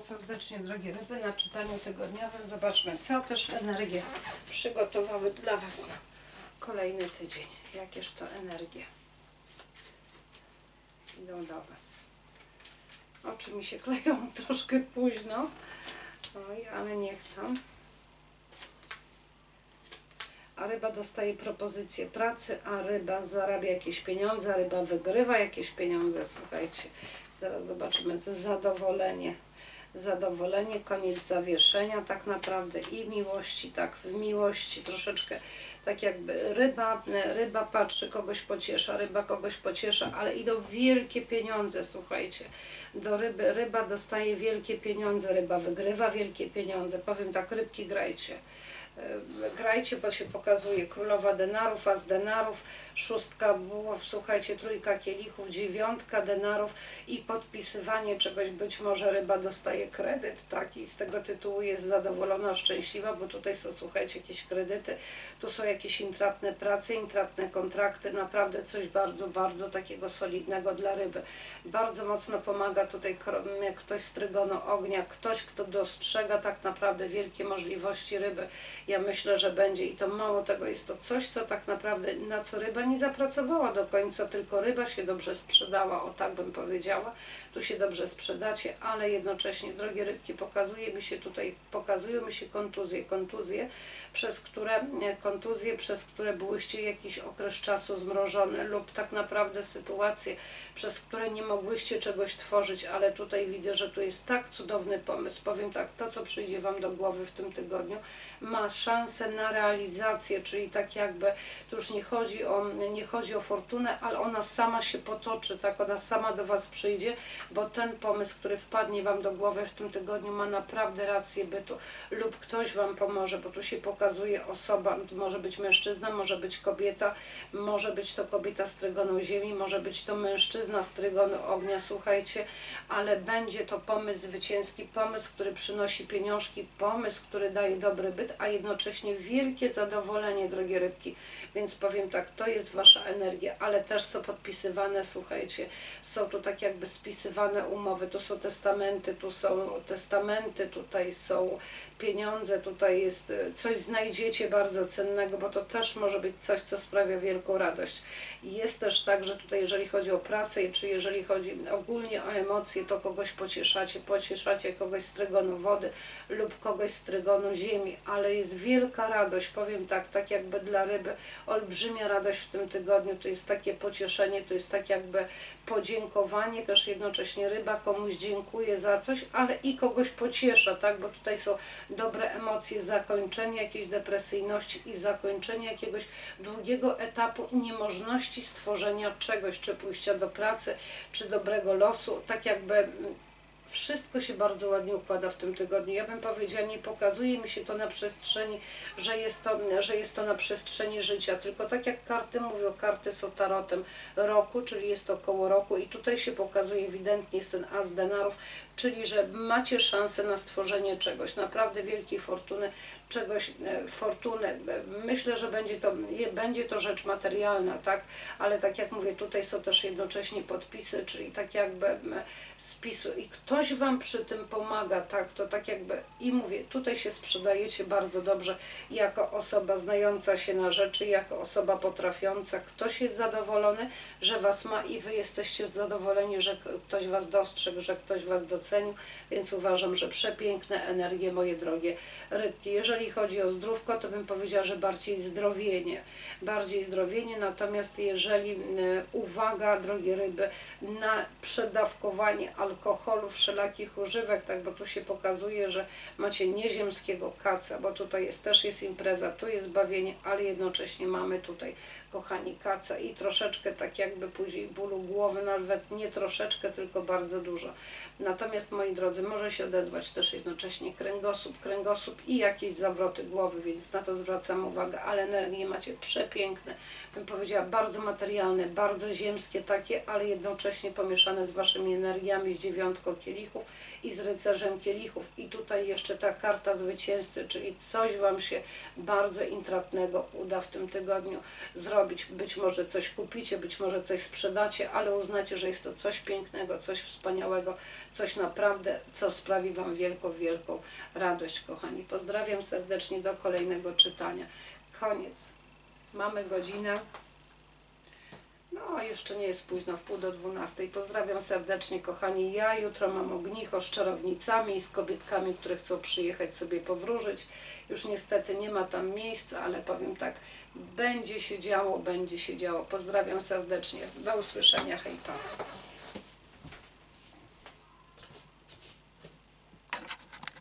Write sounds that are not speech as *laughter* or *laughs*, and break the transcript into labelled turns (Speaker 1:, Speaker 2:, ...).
Speaker 1: Serdecznie, drogie ryby, na czytaniu tygodniowym. Zobaczmy, co też energie przygotowały dla Was na kolejny tydzień. Jakież to energie idą do Was. Oczy mi się kleją *laughs* troszkę późno. Oj, ale niech tam. A ryba dostaje propozycję pracy, a ryba zarabia jakieś pieniądze, a ryba wygrywa jakieś pieniądze. Słuchajcie, zaraz zobaczymy, to zadowolenie. Zadowolenie, koniec zawieszenia tak naprawdę i miłości, tak, w miłości troszeczkę tak jakby ryba, ryba patrzy, kogoś pociesza, ryba kogoś pociesza, ale idą wielkie pieniądze, słuchajcie, do ryby, ryba dostaje wielkie pieniądze, ryba wygrywa wielkie pieniądze, powiem tak, rybki grajcie. E, grajcie, bo się pokazuje królowa denarów, as denarów, szóstka buław, słuchajcie, trójka kielichów, dziewiątka denarów i podpisywanie czegoś, być może ryba dostaje kredyt, tak, i z tego tytułu jest zadowolona, szczęśliwa, bo tutaj są, słuchajcie, jakieś kredyty, tu są jakieś intratne prace, intratne kontrakty, naprawdę coś bardzo, bardzo takiego solidnego dla ryby. Bardzo mocno pomaga tutaj kro- ktoś z trygonu ognia, ktoś, kto dostrzega tak naprawdę wielkie możliwości ryby. Ja myślę, że będzie i to mało tego, jest to coś, co tak naprawdę, na co ryba nie zapracowała do końca, tylko ryba się dobrze sprzedała, o tak bym powiedziała. Tu się dobrze sprzedacie, ale jednocześnie, drogie rybki, pokazuje mi się tutaj, pokazują mi się kontuzje, kontuzje, przez które, kontuzje, przez które byłyście jakiś okres czasu zmrożone lub tak naprawdę sytuacje, przez które nie mogłyście czegoś tworzyć, ale tutaj widzę, że tu jest tak cudowny pomysł. Powiem tak, to co przyjdzie Wam do głowy w tym tygodniu, ma szansę na realizację, czyli tak jakby tu już nie chodzi o, nie chodzi o fortunę, ale ona sama się potoczy, tak, ona sama do Was przyjdzie, bo ten pomysł, który wpadnie Wam do głowy w tym tygodniu ma naprawdę rację bytu. Lub ktoś Wam pomoże, bo tu się pokazuje osoba, może być mężczyzna, może być kobieta, może być to kobieta z trygonu ziemi, może być to mężczyzna z trygonu ognia, słuchajcie, ale będzie to pomysł zwycięski, pomysł, który przynosi pieniążki, pomysł, który daje dobry byt, a jednocześnie wielkie zadowolenie, drogie rybki. Więc powiem tak, to jest Wasza energia, ale też są podpisywane, słuchajcie, są tu tak jakby spisywane umowy, tu są testamenty, tu są testamenty, tutaj są pieniądze, tutaj jest e, coś znajdziecie bardzo cennego, bo to też może być coś, co sprawia wielką radość. Jest też tak, że tutaj jeżeli chodzi o pracę, czy jeżeli chodzi ogólnie o emocje, to kogoś pocieszacie, pocieszacie kogoś z trygonu wody lub kogoś z trygonu ziemi, ale jest wielka radość, powiem tak, tak jakby dla ryby, olbrzymia radość w tym tygodniu, to jest takie pocieszenie, to jest tak jakby podziękowanie, też jednocześnie ryba komuś dziękuję za coś, ale i kogoś pociesza, tak, bo tutaj są dobre emocje, zakończenie jakiejś depresyjności i zakończenie jakiegoś długiego etapu niemożności stworzenia czegoś, czy pójścia do pracy, czy dobrego losu, tak jakby mm, wszystko się bardzo ładnie układa w tym tygodniu. Ja bym powiedziała, nie pokazuje mi się to na przestrzeni, że jest to, że jest to na przestrzeni życia, tylko tak jak karty mówią, karty są tarotem roku, czyli jest to koło roku i tutaj się pokazuje ewidentnie jest ten as denarów, czyli że macie szansę na stworzenie czegoś, naprawdę wielkiej fortuny, czegoś, e, fortuny. E, Myślę, że będzie to, będzie to rzecz materialna, tak, ale tak jak mówię, tutaj są też jednocześnie podpisy, czyli tak jakby m, spisu i ktoś Wam przy tym pomaga, tak, to tak jakby i mówię, tutaj się sprzedajecie bardzo dobrze jako osoba znająca się na rzeczy, jako osoba potrafiąca, ktoś jest zadowolony, że Was ma i Wy jesteście zadowoleni, że ktoś Was dostrzegł, że ktoś Was docenił, więc uważam, że przepiękne energie, moje drogie rybki. Jeżeli chodzi o zdrówko, to bym powiedziała, że bardziej zdrowienie, bardziej zdrowienie, natomiast jeżeli, y, uwaga, drogie ryby, na przedawkowanie alkoholu, wszelakich używek, tak, bo tu się pokazuje, że macie nieziemskiego kaca, bo tutaj jest, też jest impreza, tu jest bawienie, ale jednocześnie mamy tutaj, kochani, kaca i troszeczkę tak jakby później bólu głowy, nawet nie troszeczkę, tylko bardzo dużo. Natomiast, moi drodzy, może się odezwać też jednocześnie kręgosłup, kręgosłup i jakieś zawroty głowy, więc na to zwracam uwagę, ale energie macie przepiękne, bym powiedziała bardzo materialne, bardzo ziemskie takie, ale jednocześnie pomieszane z waszymi energiami, z dziewiątką kielichów i z rycerzem kielichów. I tutaj jeszcze ta karta zwycięzcy, czyli coś wam się bardzo intratnego uda w tym tygodniu zrobić. Być może coś kupicie, być może coś sprzedacie, ale uznacie, że jest to coś pięknego, coś wspaniałego, coś naprawdę, co sprawi Wam wielką, wielką radość, kochani. Pozdrawiam serdecznie do kolejnego czytania. Koniec. Mamy godzinę. No, jeszcze nie jest późno, w pół do dwunastej. Pozdrawiam serdecznie, kochani. Ja jutro mam ognicho z czarownicami i z kobietkami, które chcą przyjechać sobie powróżyć. Już niestety nie ma tam miejsca, ale powiem tak, będzie się działo, będzie się działo. Pozdrawiam serdecznie. Do usłyszenia. Hej, pa.